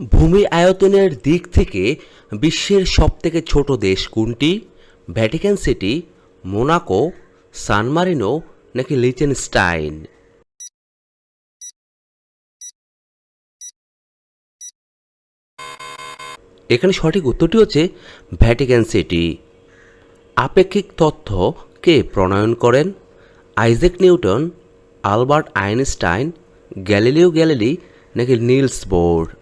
ভূমি আয়তনের দিক থেকে বিশ্বের সবথেকে ছোট দেশ কোনটি? ভ্যাটিকান সিটি, মোনাকো সানমারিনো নাকি লিচেনস্টাইন? এখানে সঠিক উত্তরটি হচ্ছে ভ্যাটিকান সিটি। আপেক্ষিক তথ্য কে প্রণয়ন করেন? Isaac Newton, Albert Einstein, Galileo Galilei, নাকি নিলস বোর?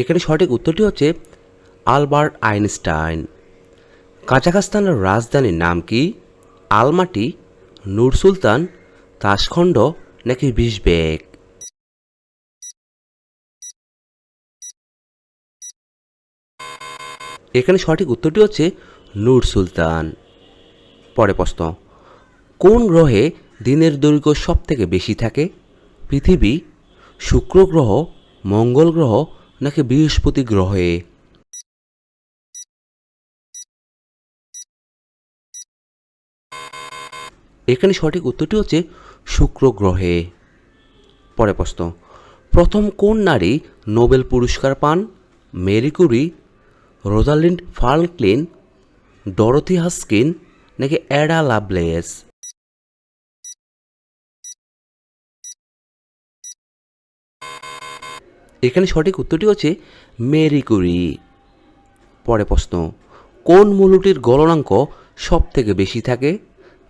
এখানে সঠিক উত্তরটি হচ্ছে আলবার্ট আইনস্টাইন। কাজাখস্তানের রাজধানীর নাম কি? আলমাটি, নূর সুলতান, তাসখণ্ড নাকি বিশবেক এখানে সঠিক উত্তরটি হচ্ছে নূর সুলতান। পরে প্রশ্ন, কোন গ্রহে দিনের দৈর্ঘ্য সব থেকে বেশি থাকে? পৃথিবী, শুক্র গ্রহ, মঙ্গল গ্রহ নাকি বৃহস্পতি গ্রহে? এখানে সঠিক উত্তরটি হচ্ছে শুক্র গ্রহে। পরে প্রশ্ন, প্রথম কোন নারী নোবেল পুরস্কার পান? Marie Curie, Rosalind Franklin, Dorothy Hodgkin নাকি অ্যাডা লাভলেস? এখানে সঠিক উত্তরটি হচ্ছে মেরি কুরি। পরে প্রশ্ন, কোন মূলটির গলনাঙ্ক সব থেকে বেশি থাকে?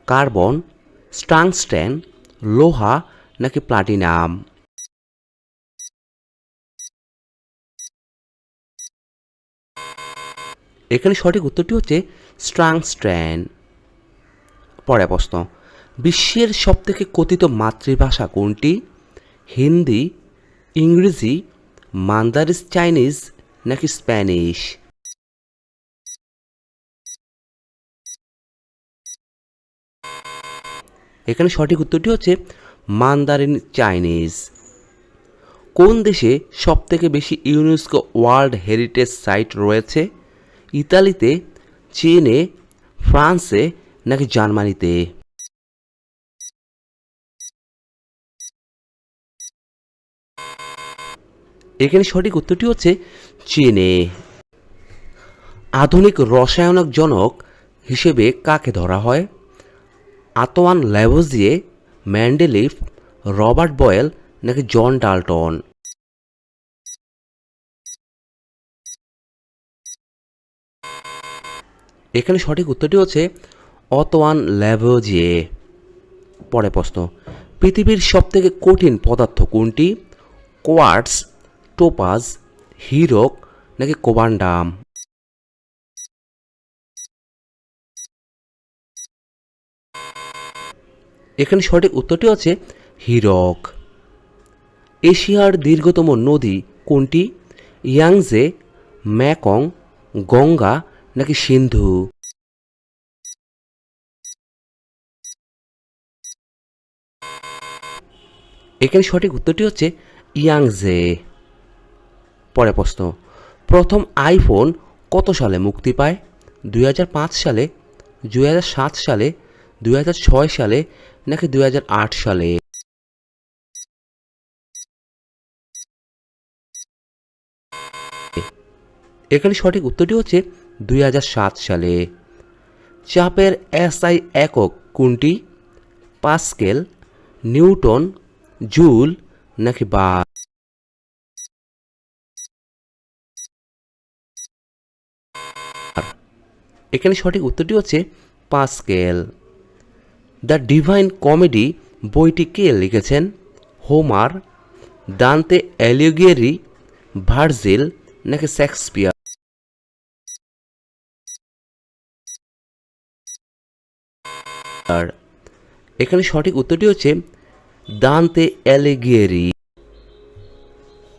কার্বন স্টাংস্টেন লোহা নাকি প্লাটিনাম? এখানে সঠিক উত্তরটি হচ্ছে স্ট্রাংস্ট্যান পরে প্রশ্ন, বিশ্বের সবথেকে কথিত মাতৃভাষা কোনটি? হিন্দি, ইংরেজি মান্দারিস চাইনিজ নাকি স্প্যানিশ এখানে সঠিক উত্তরটি হচ্ছে মান্দারিন চাইনিজ কোন দেশে সবথেকে বেশি ইউনেস্কো ওয়ার্ল্ড হেরিটেজ সাইট রয়েছে? ইতালিতে, চীনে, ফ্রান্সে, নাকি জার্মানিতে? এখানে সঠিক উত্তরটি হচ্ছে চেনে। আধুনিক রসায়নক জনক হিসেবে কাকে ধরা হয়? Antoine Lavoisier, Mendeleev, Robert Boyle নাকি জন ডাল্টন? এখানে সঠিক উত্তরটি হচ্ছে অতোয়ান ল্যাভোজিয়ে। পরে প্রশ্ন, পৃথিবীর সবথেকে কঠিন পদার্থ কোনটি? কোয়ার্টস টোপাজ হিরক নাকি কোবান্ডাম এখানে সঠিক উত্তরটি হচ্ছে হিরক এশিয়ার দীর্ঘতম নদী কোনটি? ইয়াংজে, ম্যাকং, গঙ্গা, নাকি সিন্ধু? এখানে সঠিক উত্তরটি হচ্ছে ইয়াংজে। পরে প্রশ্ন। প্রথম আইফোন কত সালে মুক্তি পায়? দুই হাজার পাঁচ সালে, দুই হাজার সাত সালে, দুই হাজার ছয় সালে নাকি দুই হাজার আট সালে? এখানে সঠিক উত্তরটি হচ্ছে দুই হাজার সাত সালে। চাপের এসআই একক কোনটি? পাস্কেল, নিউটন, জুল নাকি বার এখানে সঠিক উত্তরটি হচ্ছে পাস্কেল। দ্য ডিভাইন কমেডি বইটি কে লিখেছেন? হোমার, দান্তে অ্যালিগিয়েরি, ভার্জিল, নাকি শেক্সপিয়ার? আর এখানে সঠিক উত্তরটি হচ্ছে দান্তে অ্যালিগিয়েরি।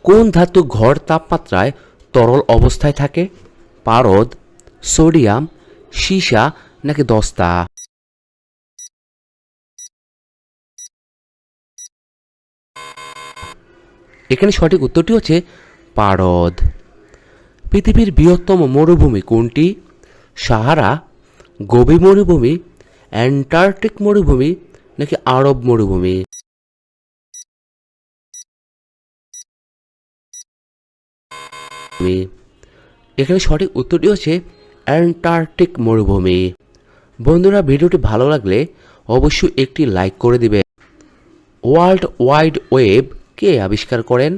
কোন ধাতু ঘর তাপমাত্রায় তরল অবস্থায় থাকে? পারদ, সোডিয়াম সীসা নাকি দস্তা? এখানে সঠিক উত্তরটি হচ্ছে পারদ। পৃথিবীর বৃহত্তম মরুভূমি কোনটি? সাহারা গোবি মরুভূমি, অ্যান্টার্কটিক মরুভূমি, নাকি আরব মরুভূমি? এখানে সঠিক উত্তরটি হচ্ছে অ্যান্টার্কটিক মরুভূমি। বন্ধুরা, ভিডিওটি ভালো লাগলে অবশ্যই একটি লাইক করে দিবে ওয়ার্ল্ড ওয়াইড ওয়েব কে আবিষ্কার করেন?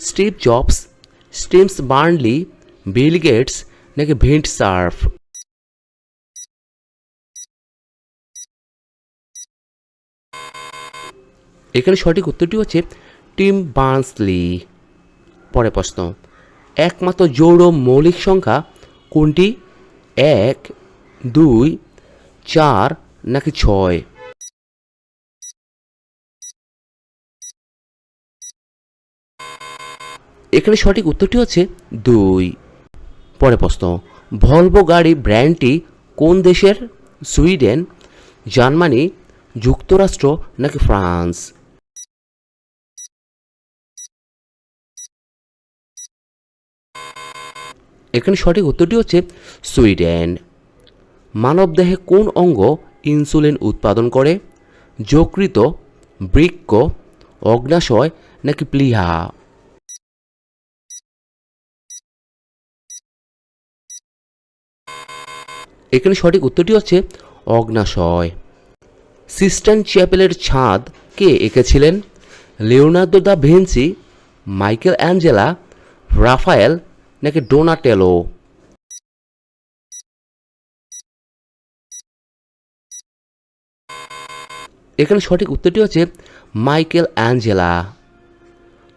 Steve Jobs, Tim Berners Lee, Bill Gates নাকি ভিন্ট সার্ফ? এখানে সঠিক উত্তরটি হচ্ছে টিম বার্নসলি। পরে প্রশ্ন, একমাত্র জৌড় মৌলিক সংখ্যা কোনটি? এক, দুই, চার নাকি ছয়? এখানে সঠিক উত্তরটি হচ্ছে দুই। পরে প্রশ্ন, ভলভো গাড়ি ব্র্যান্ডটি কোন দেশের? সুইডেন, জার্মানি, যুক্তরাষ্ট্র নাকি ফ্রান্স? এখানে সঠিক উত্তরটি হচ্ছে সুইডেন। মানবদেহে কোন অঙ্গ ইনসুলিন উৎপাদন করে? যকৃত বৃক্ক, অগ্নাশয় নাকি প্লিহা? এখানে সঠিক উত্তরটি হচ্ছে অগ্নাশয়। সিস্টান চ্যাপেলের ছাদ কে এঁকেছিলেন? Leonardo da Vinci Michelangelo, Raphael নাকি ডোনাটেলো এখানে সঠিক উত্তরটি হচ্ছে মাইকেল অ্যাঞ্জেলা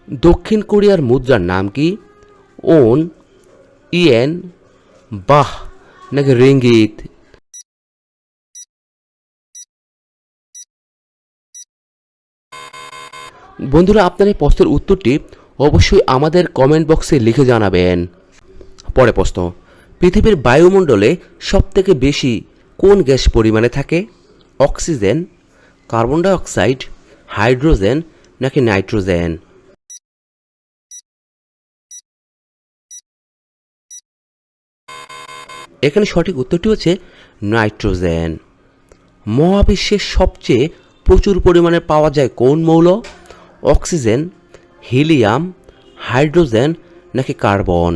দক্ষিণ কোরিয়ার মুদ্রার নাম কি? ওন, ইয়েন, বাহ, নাকি রিঙ্গিত? বন্ধুরা, আপনার এই প্রশ্নের উত্তরটি অবশ্যই আমাদের কমেন্ট বক্সে লিখে জানাবেন। পরে প্রশ্ন, পৃথিবীর বায়ুমণ্ডলে সবথেকে বেশি কোন গ্যাস পরিমাণে থাকে? অক্সিজেন, কার্বন ডাইঅক্সাইড, হাইড্রোজেন নাকি নাইট্রোজেন? এখানে সঠিক উত্তরটি হচ্ছে নাইট্রোজেন। মহাবিশ্বের সবচেয়ে প্রচুর পরিমাণে পাওয়া যায় কোন মৌল? অক্সিজেন হিলিয়াম, হাইড্রোজেন নাকি কার্বন?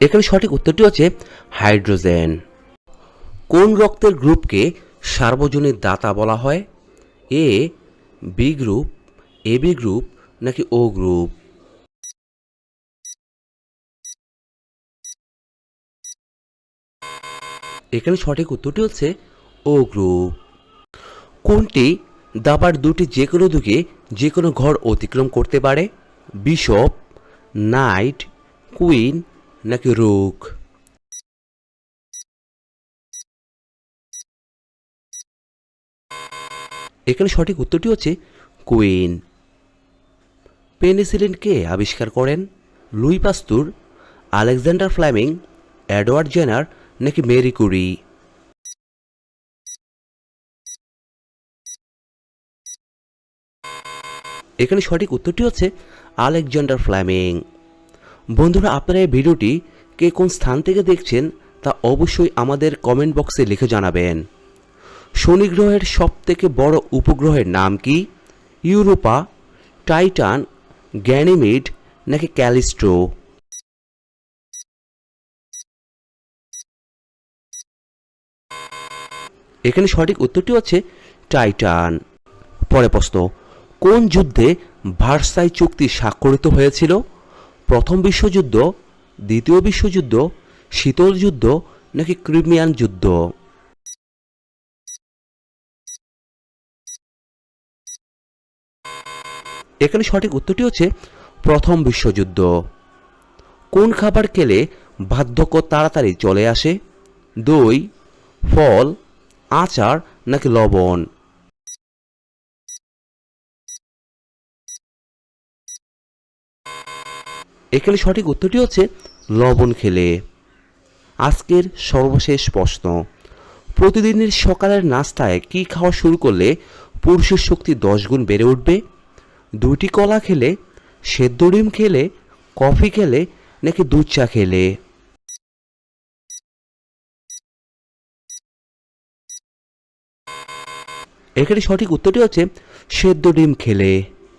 এখানে সঠিক উত্তরটি হচ্ছে হাইড্রোজেন। কোন রক্তের গ্রুপকে সার্বজনীন দাতা বলা হয়? A B group A B group নাকি ও গ্রুপ এখানে সঠিক উত্তরটি হচ্ছে ও গ্রুপ কোনটি দাবার দুটি যে কোনো দিকে যে কোনো ঘর অতিক্রম করতে পারে? বিশপ, নাইট, কুইন নাকি রুক এখানে সঠিক উত্তরটি হচ্ছে কুইন। পেনিসিলিন কে আবিষ্কার করেন? Louis Pasteur, Alexander Fleming Edward Jenner নাকি মেরি কুরি? এখানে সঠিক উত্তরটি হচ্ছে আলেকজান্ডার ফ্ল্যামিং। বন্ধুরা, আপনারা এই ভিডিওটি কে কোন স্থান থেকে দেখছেন তা অবশ্যই আমাদের কমেন্ট বক্সে লিখে জানাবেন। শনি গ্রহের সবথেকে বড় উপগ্রহের নাম কি? ইউরোপা, টাইটান, গ্যানিমিড নাকি ক্যালিস্ট্রো? এখানে সঠিক উত্তরটি হচ্ছে টাইটান। পরে প্রশ্ন কোন যুদ্ধে ভার্সাই চুক্তি স্বাক্ষরিত হয়েছিল? প্রথম বিশ্বযুদ্ধ, দ্বিতীয় বিশ্বযুদ্ধ, শীতল যুদ্ধ নাকি ক্রিমিয়ান যুদ্ধ? এখানে সঠিক উত্তরটি হচ্ছে প্রথম বিশ্বযুদ্ধ। কোন খাবার খেলে বার্ধক্য তাড়াতাড়ি চলে আসে? দই, ফল, আচার নাকি লবণ? এখানে সঠিক উত্তরটি হচ্ছে লবণ খেলে। আজকের সর্বশেষ প্রশ্ন। প্রতিদিনের সকালের নাস্তায় কি খাওয়া শুরু করলে পুরুষের শক্তি দশ গুণ বেড়ে উঠবে? দুটি কলা খেলে, সেদ্ধ ডিম খেলে, কফি খেলে, নাকি দুধ চা খেলে? এখানে সঠিক উত্তরটি হচ্ছে সেদ্ধ ডিম খেলে।